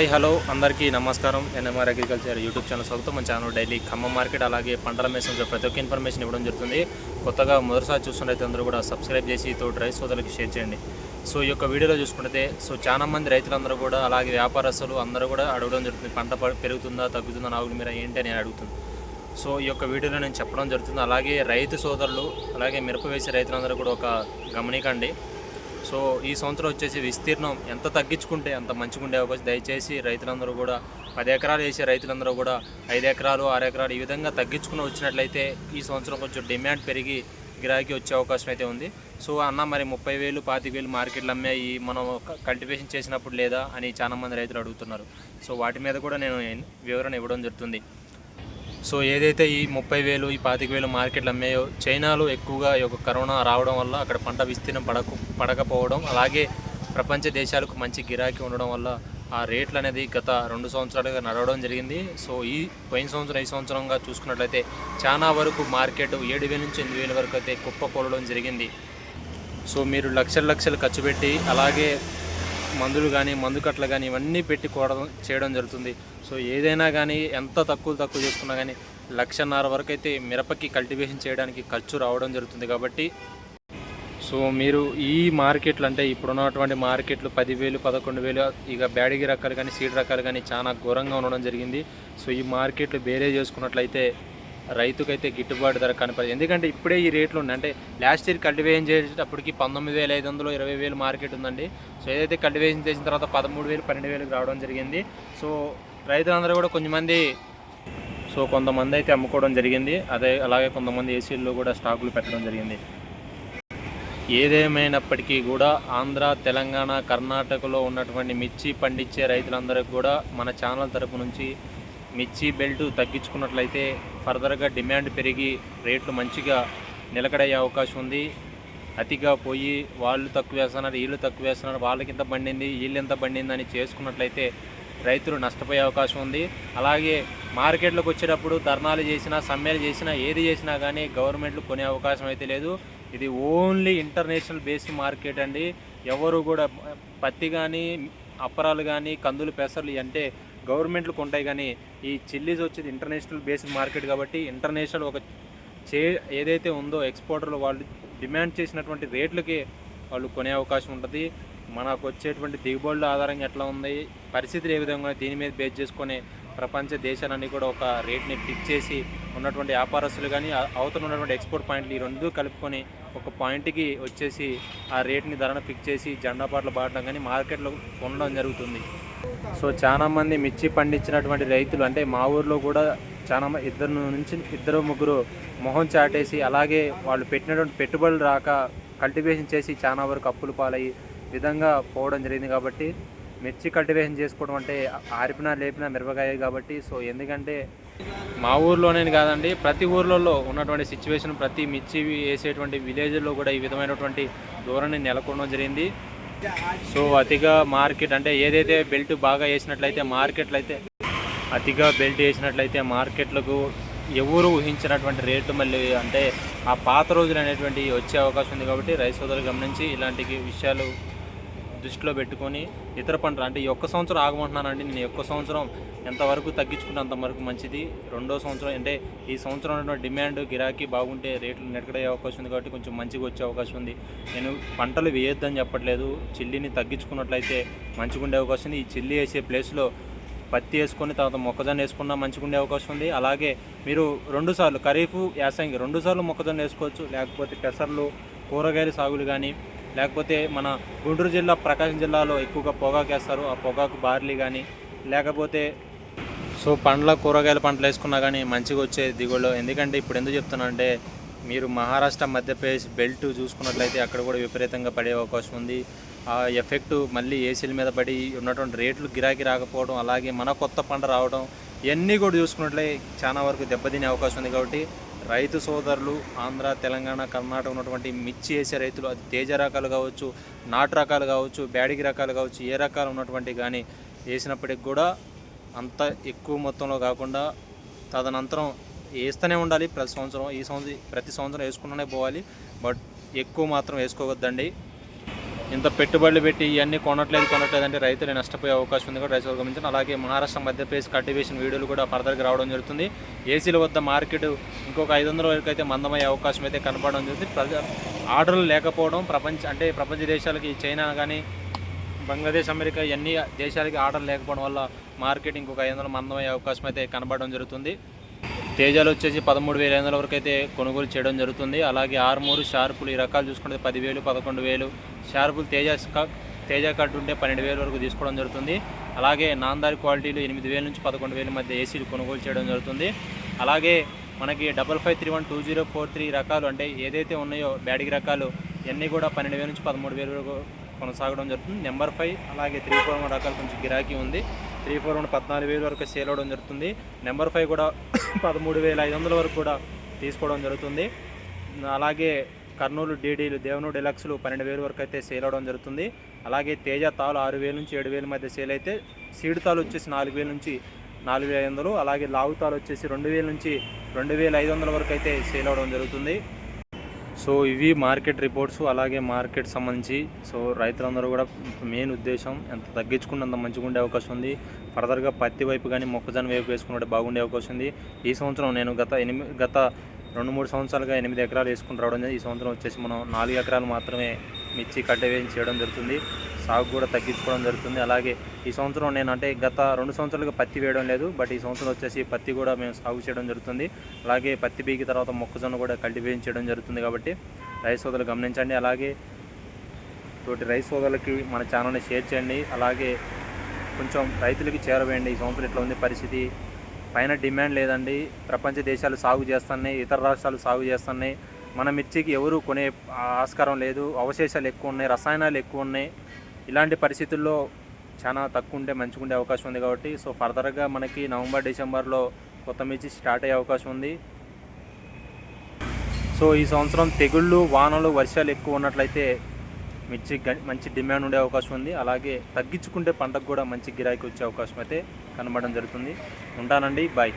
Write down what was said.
Hi hello. అందరికీ నమస్కారం. NMR agriculture YouTube channel స్వాగతం. మన ఛానల్ డైలీ ఖమ్మం మార్కెట్ అలాగే పంటల మేసం ప్రతి ఒక్క ఇన్ఫర్మేషన్ ఇవ్వడం జరుగుతుంది. కొత్తగా మొదటిసారి చూస్తున్నైతే అందరూ కూడా సబ్స్క్రైబ్ చేసి తోటి రైస్ సోదరులకి షేర్ చేయండి. సో ఈ యొక్క వీడియోలో చూసుకుంటే సో చాలా మంది రైతులందరూ కూడా అలాగే వ్యాపారస్తులు అందరూ కూడా అడగడం జరుగుతుంది. పంట పెరుగుతుందా తగ్గుతుందా నాగుల మీద ఏంటి అని అడుగుతుంది. సో ఈ యొక్క వీడియోలో నేను చెప్పడం జరుగుతుంది. అలాగే రైతు సోదరులు అలాగే మిరప వేసే రైతులందరూ కూడా ఒక గమనికండి. సో ఈ సంవత్సరం వచ్చేసి విస్తీర్ణం ఎంత తగ్గించుకుంటే అంత మంచిగా ఉండే అవకాశం. దయచేసి రైతులందరూ కూడా పది ఎకరాలు వేసే రైతులందరూ కూడా ఐదు ఎకరాలు ఆరు ఎకరాలు ఈ విధంగా తగ్గించుకుని వచ్చినట్లయితే ఈ సంవత్సరం కొంచెం డిమాండ్ పెరిగి గిరాకీ వచ్చే అవకాశం అయితే ఉంది. సో అన్న మరి ముప్పై వేలు పాతిక వేలు మార్కెట్లు అమ్మాయి మనం కల్టివేషన్ చేసినప్పుడు లేదా అని చాలామంది రైతులు అడుగుతున్నారు. సో వాటి మీద కూడా నేను వివరణ ఇవ్వడం జరుగుతుంది. సో ఏదైతే ఈ ముప్పై వేలు ఈ పాతిక వేలు మార్కెట్లు అమ్మాయో చైనాలో ఎక్కువగా ఈ యొక్క కరోనా రావడం వల్ల అక్కడ పంట విస్తీర్ణం పడక పడకపోవడం అలాగే ప్రపంచ దేశాలకు మంచి గిరాకీ ఉండడం వల్ల ఆ రేట్లు అనేది గత రెండు సంవత్సరాలుగా నడవడం జరిగింది. సో ఈ పోయిన సంవత్సరం ఈ సంవత్సరంగా చూసుకున్నట్లయితే చాలా వరకు మార్కెట్ ఏడు వేల నుంచి ఎనిమిది వేల వరకు అయితే కుప్పకూలడం జరిగింది. సో మీరు లక్షల లక్షలు ఖర్చు పెట్టి అలాగే మందులు కానీ మందు కట్టలు కానీ ఇవన్నీ పెట్టి కూడ చేయడం జరుగుతుంది. సో ఏదైనా కానీ ఎంత తక్కువ తక్కువ చేసుకున్నా కానీ లక్షన్నర వరకు అయితే మిరపకి కల్టివేషన్ చేయడానికి ఖర్చు రావడం జరుగుతుంది కాబట్టి సో మీరు ఈ మార్కెట్లు అంటే ఇప్పుడున్నటువంటి మార్కెట్లు పదివేలు పదకొండు వేలు ఇక బ్యాడిగి రకాలు కానీ సీడ్ రకాలు కానీ చాలా ఘోరంగా ఉండడం జరిగింది. సో ఈ మార్కెట్లు వేరే చేసుకున్నట్లయితే రైతుకైతే గిట్టుబాటు ధర కనపడదు. ఎందుకంటే ఇప్పుడే ఈ రేట్లు ఉన్నాయి. అంటే లాస్ట్ ఇయర్ కల్టివేషన్ చేసేటప్పటికి పంతొమ్మిది వేల ఐదు వందలు ఇరవై వేలు మార్కెట్ ఉందండి. సో ఏదైతే కల్టివేషన్ చేసిన తర్వాత పదమూడు వేలు పన్నెండు వేలకు రావడం జరిగింది. సో రైతులందరూ కూడా కొంతమంది సో కొంతమంది అయితే అమ్ముకోవడం జరిగింది. అదే అలాగే కొంతమంది ఏసీల్లో కూడా స్టాకులు పెట్టడం జరిగింది. ఏదేమైనప్పటికీ కూడా ఆంధ్ర తెలంగాణ కర్ణాటకలో ఉన్నటువంటి మిర్చి పండించే రైతులందరికీ కూడా మన ఛానల్ తరపు నుంచి మిర్చి బెల్ట్ తగ్గించుకున్నట్లయితే ఫర్దర్గా డిమాండ్ పెరిగి రేట్లు మంచిగా నిలకడయ్యే అవకాశం ఉంది. అతిగా పోయి వాళ్ళు తక్కువ వేస్తున్నారు వీళ్ళు తక్కువ వేస్తున్నారు వాళ్ళకి ఎంత పండింది వీళ్ళు ఎంత పండింది అని చేసుకున్నట్లయితే రైతులు నష్టపోయే అవకాశం ఉంది. అలాగే మార్కెట్లోకి వచ్చేటప్పుడు ధర్నాలు చేసినా సమ్మెలు చేసినా ఏది చేసినా కానీ గవర్నమెంట్లు కొనే అవకాశం అయితే లేదు. ఇది ఓన్లీ ఇంటర్నేషనల్ బేస్డ్ మార్కెట్ అండి. ఎవరు కూడా పత్తి కానీ అప్పరాలు కానీ కందులు పెసర్లు అంటే గవర్నమెంట్లు కొంటాయి కానీ ఈ చిల్లీస్ వచ్చేది ఇంటర్నేషనల్ బేస్డ్ మార్కెట్ కాబట్టి ఇంటర్నేషనల్ ఒక చే ఏదైతే ఉందో ఎక్స్పోర్టర్లు వాళ్ళు డిమాండ్ చేసినటువంటి రేట్లకి వాళ్ళు కొనే అవకాశం ఉంటుంది. మనకు వచ్చేటువంటి దిగుబడుల ఆధారంగా ఎట్లా ఉంది? పరిస్థితులు ఏ విధంగా దీని మీద బేస్ చేసుకొని ప్రపంచ దేశాలన్నీ కూడా ఒక రేట్ని ఫిక్స్ చేసి ఉన్నటువంటి వ్యాపారస్తులు కానీ అవతల ఉన్నటువంటి ఎక్స్పోర్ట్ పాయింట్లు ఈ రెండు కలుపుకొని ఒక పాయింట్కి వచ్చేసి ఆ రేట్ని ధరను ఫిక్స్ చేసి జెండా పాటలు పాడడం కానీ మార్కెట్లో ఉండడం జరుగుతుంది. సో చాలా మంది మిర్చి పండించినటువంటి రైతులు అంటే మా ఊర్లో కూడా చాలా మంది ఇద్దరు నుంచి ఇద్దరు ముగ్గురు మొహం చాటేసి అలాగే వాళ్ళు పెట్టినటువంటి పెట్టుబడులు రాక కల్టివేషన్ చేసి చాలా వరకు అప్పులు పాలయ్యి విధంగా పోవడం జరిగింది కాబట్టి మిర్చి కల్టివేషన్ చేసుకోవడం అంటే ఆరిపిన లేపిన మిరపకాయ కాబట్టి సో ఎందుకంటే మా ఊర్లోనే కాదండి ప్రతి ఊర్లలో ఉన్నటువంటి సిచ్యువేషన్ ప్రతి మిర్చి వేసేటువంటి విలేజ్లో కూడా ఈ విధమైనటువంటి ధోరణి నెలకొనడం జరిగింది. సో అతిగా మార్కెట్ అంటే ఏదైతే బెల్ట్ బాగా వేసినట్లయితే మార్కెట్లు అయితే అతిగా బెల్ట్ వేసినట్లయితే మార్కెట్లకు ఎవరు ఊహించినటువంటి రేటు మళ్ళీ అంటే ఆ పాత రోజులు అనేటువంటి వచ్చే అవకాశం ఉంది కాబట్టి రైతు సోదరులు గమనించి ఇలాంటి విషయాలు దృష్టిలో పెట్టుకొని ఇతర పంటలు అంటే ఈ ఒక్క సంవత్సరం ఆగమంటున్నానండి. నేను ఒక్క సంవత్సరం ఎంతవరకు తగ్గించుకుంటే అంతవరకు మంచిది. రెండో సంవత్సరం అంటే ఈ సంవత్సరం డిమాండ్ గిరాకీ బాగుంటే రేట్లు నెట్టకడే అవకాశం ఉంది కాబట్టి కొంచెం మంచిగా వచ్చే అవకాశం ఉంది. నేను పంటలు వేయొద్దని చెప్పట్లేదు. చిల్లిని తగ్గించుకున్నట్లయితే మంచిగా ఉండే అవకాశం ఉంది. ఈ చిల్లి వేసే ప్లేస్లో పత్తి వేసుకొని తర్వాత మొక్కజొన్న వేసుకున్నా మంచిగా ఉండే అవకాశం ఉంది. అలాగే మీరు రెండు సార్లు ఖరీఫ్ యాసంగి రెండు సార్లు మొక్కజొన్న వేసుకోవచ్చు. లేకపోతే పెసర్లు కూరగాయల సాగులు కానీ లేకపోతే మన గుంటూరు జిల్లా ప్రకాశం జిల్లాలో ఎక్కువగా పొగాకు వేస్తారు. ఆ పొగాకు బార్లీ కానీ లేకపోతే సో పండ్ల కూరగాయల పంటలు వేసుకున్నా కానీ మంచిగా వచ్చే దిగుళ్ళు. ఎందుకంటే ఇప్పుడు ఎందుకు చెప్తున్నానంటే మీరు మహారాష్ట్ర మధ్యప్రదేశ్ బెల్ట్ చూసుకున్నట్లయితే అక్కడ కూడా విపరీతంగా పడే అవకాశం ఉంది. ఆ ఎఫెక్ట్ మళ్ళీ ఏసీల మీద పడి ఉన్నటువంటి రేట్లు గిరాకీ రాకపోవడం అలాగే మన కొత్త పంట రావడం ఇవన్నీ కూడా చూసుకున్నట్లయితే చాలా వరకు దెబ్బతినే అవకాశం ఉంది కాబట్టి రైతు సోదరులు ఆంధ్ర తెలంగాణ కర్ణాటక ఉన్నటువంటి మిర్చి వేసే రైతులు అది తేజ రకాలు కావచ్చు నాటు రకాలు కావచ్చు బ్యాడిగి రకాలు కావచ్చు ఏ రకాలు ఉన్నటువంటి కానీ వేసినప్పటికి కూడా అంత ఎక్కువ మొత్తంలో కాకుండా తదనంతరం వేస్తూనే ఉండాలి. ప్రతి సంవత్సరం ఈ సంవత్సరం ప్రతి సంవత్సరం వేసుకుంటూనే పోవాలి. బట్ ఎక్కువ మాత్రం వేసుకోవద్దండి. ఇంత పెట్టుబడులు పెట్టి ఇవన్నీ కొనట్లేదు కొనట్లేదు అంటే రైతులు నష్టపోయే అవకాశం ఉంది కూడా రైతులు గమనించారు అలాగే మహారాష్ట్ర మధ్యప్రదేశ్ కల్టివేషన్ వీడియోలు కూడా ఫర్దర్గా రావడం జరుగుతుంది. ఏసీల వద్ద మార్కెట్ ఇంకొక ఐదు వందల వరకు అయితే మందమయ్యే అవకాశం అయితే కనపడడం జరుగుతుంది. ప్రజ ఆర్డర్లు లేకపోవడం ప్రపంచ అంటే ప్రపంచ దేశాలకి చైనా కానీ బంగ్లాదేశ్ అమెరికా ఇవన్నీ దేశాలకి ఆర్డర్ లేకపోవడం వల్ల మార్కెట్ ఇంకొక ఐదు వందల మందమయ్యే అవకాశం అయితే కనబడడం జరుగుతుంది. తేజాలు వచ్చేసి పదమూడు వేల ఐదు వందల వరకు అయితే కొనుగోలు చేయడం జరుగుతుంది. అలాగే ఆరుమూరు షార్పులు ఈ రకాలు చూసుకుంటే పదివేలు పదకొండు వేలు. షార్పులు తేజ తేజ కట్టు ఉంటే పన్నెండు వేల వరకు తీసుకోవడం జరుగుతుంది. అలాగే నాందారి క్వాలిటీలు ఎనిమిది వేల నుంచి పదకొండు వేల మధ్య ఏసీలు కొనుగోలు చేయడం జరుగుతుంది. అలాగే మనకి double five three one two zero four three రకాలు అంటే ఏదైతే ఉన్నాయో బ్యాటరీ రకాలు ఇవన్నీ కూడా పన్నెండు వేల నుంచి పదమూడు వేల వరకు కొనసాగడం జరుగుతుంది. నెంబర్ ఫైవ్ అలాగే త్రీ ఫోర్ వన్ రకాలు కొంచెం గిరాకీ ఉంది. త్రీ ఫోర్ వన్ పద్నాలుగు వేల వరకు సేల్ అవడం జరుగుతుంది. నెంబర్ ఫైవ్ కూడా పదమూడు వేల ఐదు వందల వరకు కూడా తీసుకోవడం జరుగుతుంది. అలాగే కర్నూలు డీడీలు దేవనూరు డెలక్స్లు పన్నెండు వేల వరకు అయితే సేల్ అవడం జరుగుతుంది. అలాగే తేజ తాలు ఆరు వేల నుంచి ఏడు వేల మధ్య సేల్ అయితే సీడ్ తాలు వచ్చేసి నాలుగు వేల నుంచి నాలుగు వేల ఐదు వందలు అలాగే లావు తాలు వచ్చేసి రెండు వేల నుంచి రెండు వేల ఐదు వందల వరకు అయితే సేల్ అవడం జరుగుతుంది. సో ఇవి మార్కెట్ రిపోర్ట్స్ అలాగే మార్కెట్ సంబంధించి. సో రైతులందరూ కూడా మెయిన్ ఉద్దేశం ఎంత తగ్గించుకుంటే అంత మంచిగా ఉండే అవకాశం ఉంది. ఫర్దర్గా పత్తి వైపు కానీ మొక్కజొన్న వైపు వేసుకుంటే బాగుండే అవకాశం ఉంది. ఈ సంవత్సరం నేను గత ఎనిమిది గత రెండు మూడు సంవత్సరాలుగా ఎనిమిది ఎకరాలు వేసుకుని రావడం జరిగింది. ఈ సంవత్సరం వచ్చేసి మనం నాలుగు ఎకరాలు మాత్రమే మిర్చి కట్ట వేయించడం చేయడం జరుగుతుంది. సాగు కూడా తగ్గించుకోవడం జరుగుతుంది. అలాగే ఈ సంవత్సరం నేను అంటే గత రెండు సంవత్సరాలుగా పత్తి వేయడం లేదు. బట్ ఈ సంవత్సరం వచ్చేసి పత్తి కూడా మేము సాగు చేయడం జరుగుతుంది. అలాగే పత్తి బీకి తర్వాత మొక్కజొన్న కూడా కల్టివేషన్ చేయడం జరుగుతుంది కాబట్టి రైస్ సోదరులు గమనించండి. అలాగే తోటి రైస్ సోదరులకి మన ఛానల్ని షేర్ చేయండి. అలాగే కొంచెం రైతులకి చేరవేయండి. ఈ సంవత్సరం ఇట్లా ఉంది పరిస్థితి. పైన డిమాండ్ లేదండి. ప్రపంచ దేశాలు సాగు చేస్తున్నాయి. ఇతర రాష్ట్రాలు సాగు చేస్తున్నాయి. మన మిర్చికి ఎవరు కొనే ఆస్కారం లేదు అవశేషాలు ఎక్కువ ఉన్నాయి రసాయనాలు ఎక్కువ ఉన్నాయి. ఇలాంటి పరిస్థితుల్లో చాలా తక్కువ ఉంటే మంచిగా ఉండే అవకాశం ఉంది కాబట్టి సో ఫర్దర్గా మనకి నవంబర్ డిసెంబర్లో కొత్త మిర్చి స్టార్ట్ అయ్యే అవకాశం ఉంది. సో ఈ సంవత్సరం తెగుళ్ళు వానలు వర్షాలు ఎక్కువ ఉన్నట్లయితే మిర్చి మంచి డిమాండ్ ఉండే అవకాశం ఉంది. అలాగే తగ్గించుకుంటే పంటకు కూడా మంచి గిరాకీ వచ్చే అవకాశం అయితే కనబడడం జరుగుతుంది. ఉంటానండి. బాయ్.